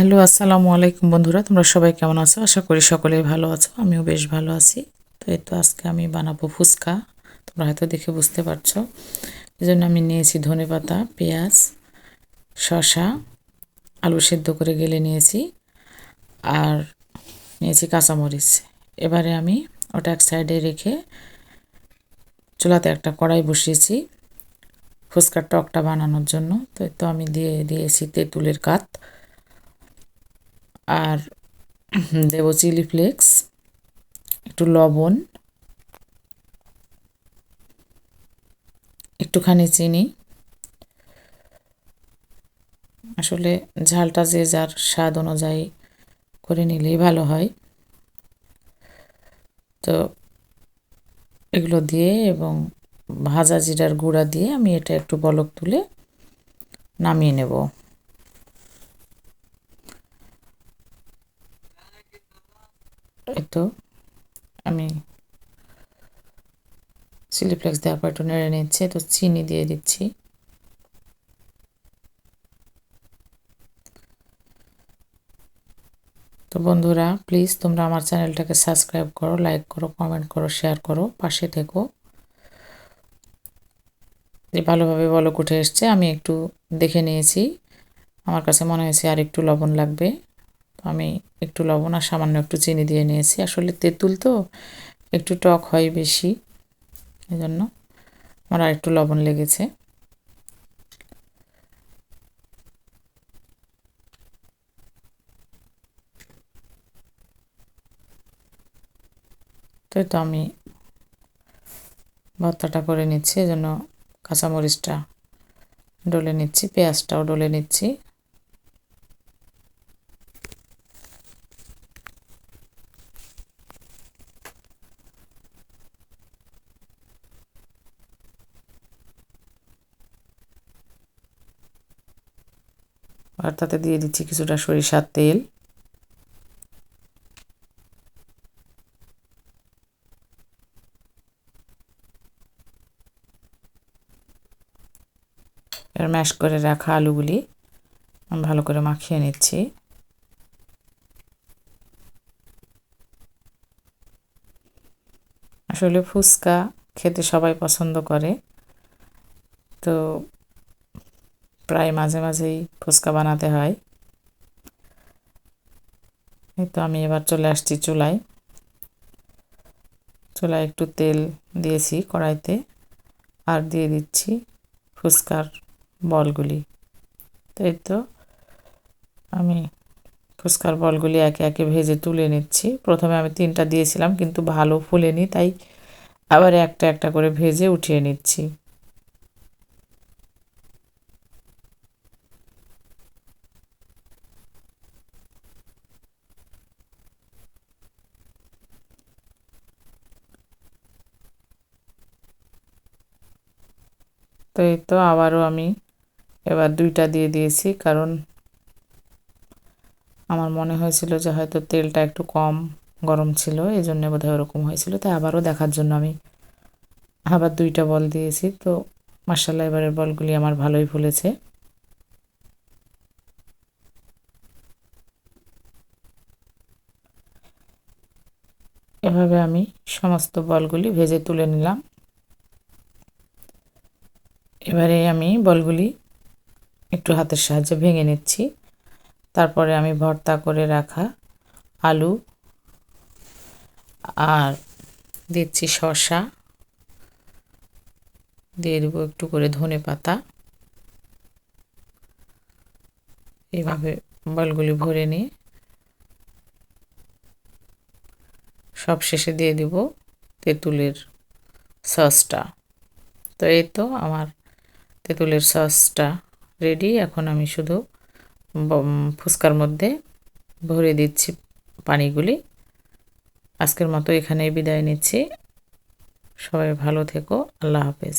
Hello, আসসালামু আলাইকুম বন্ধুরা, তোমরা সবাই কেমন আছো? আশা করি সকলেই ভালো আছো, আমিও বেশ ভালো আছি। তো এই তো আজকে আমি বানাবো ফুচকা, তোমরা হয়তো দেখে বুঝতে পারছ। এই জন্য আমি নিয়েছি ধনে পাতা, পেঁয়াজ, শসা, আলু সেদ্ধ করে গেলে নিয়েছি, আর নিয়েছি কাঁচামরিচ। এবারে আমি ওটা এক সাইডে রেখে চুলাতে একটা কড়াই বসিয়েছি ফুচকার টকটা বানানোর জন্য। তো তো আমি দিয়ে দিয়েছি তেঁতুলের কাত। আর দেব চিলি ফ্লেক্স, একটু লবণ, একটুখানি চিনি। আসলে ঝালটা যে যার স্বাদ অনুযায়ী করে নিলেই ভালো হয়। তো এগুলো দিয়ে এবং ভাজা জিরার গুঁড়া দিয়ে আমি এটা একটু বলক তুলে নামিয়ে নেব। তো আমি চিলি ফ্লেক্স দেওয়ার পর একটু নেড়ে নিচ্ছে তো চিনি দিয়ে দিচ্ছি। তো বন্ধুরা প্লিজ তোমরা আমার চ্যানেলটাকে সাবস্ক্রাইব করো লাইক করো কমেন্ট করো শেয়ার করো, পাশে থেকো। যে ভালোভাবে বলক উঠে এসছে, আমি একটু দেখে নিয়েছি। আমার কাছে মনে হয়েছে আর একটু লবণ লাগবে। তো আমি একটু লবণ আর সামান্য একটু চিনি দিয়ে নিয়েছি। আসলে তেঁতুল তো একটু টক হয় বেশি এই জন্য আমার আর একটু লবণ লেগেছে। তো তো আমি ভর্তাটা করে নিচ্ছি এই জন্য কাঁচামরিচটা ডলে নিচ্ছি, পেঁয়াজটাও ডলে নিচ্ছি। আর তাতে দিয়ে দিচ্ছি কিছুটা সরিষার তেল। এবার ম্যাশ করে রাখা আলুগুলি আমি ভালো করে মাখিয়ে নিচ্ছি। আসলে ফুচকা খেতে সবাই পছন্দ করে। তো প্রায় মাঝে মাঝেই ফুচকা বানাতে হয়। এই তো আমি এবার চলে আসছি চুলায়। চুলায় একটু তেল দিয়েছি কড়াইতে আর দিয়ে দিচ্ছি ফুচকার বলগুলি। তো এই তো আমি ফুচকার বলগুলি একে একে ভেজে তুলে নিচ্ছি। প্রথমে আমি তিনটা দিয়েছিলাম কিন্তু ভালো ফুলেনি, তাই আবার একটা একটা করে ভেজে উঠিয়ে নিচ্ছি। তো এই তো আবারও আমি এবার দুইটা দিয়ে দিয়েছি, কারণ আমার মনে হয়েছিল যে হয়তো তেলটা একটু কম গরম ছিল এই জন্য বোধহয় ওরকম হয়েছিল। তাই আবারও দেখার জন্য আমি আবার দুইটা বল দিয়েছি। তো মার্শাল্লাহ এবারের বলগুলি আমার ভালোই ফুলেছে। এভাবে আমি সমস্ত বলগুলি ভেজে তুলে নিলাম। এবারে আমি বলগুলি একটু হাতের সাহায্যে ভেঙে নিচ্ছি। তারপরে আমি ভর্তা করে রাখা আলু আর দিচ্ছি শসা। দিয়ে দেবো একটু করে ধনে পাতা। এইভাবে বলগুলি ভরে নিয়ে সব শেষে দিয়ে দিব তেঁতুলের সসটা। তো এই তো আমার তেঁতুলের সসটা রেডি এখন আমি শুধু ফুচকার মধ্যে ভরে দিচ্ছি পানিগুলি। আজকের মতো এখানেই বিদায় নিচ্ছি। সবাই ভালো থেকো, আল্লাহ হাফেজ।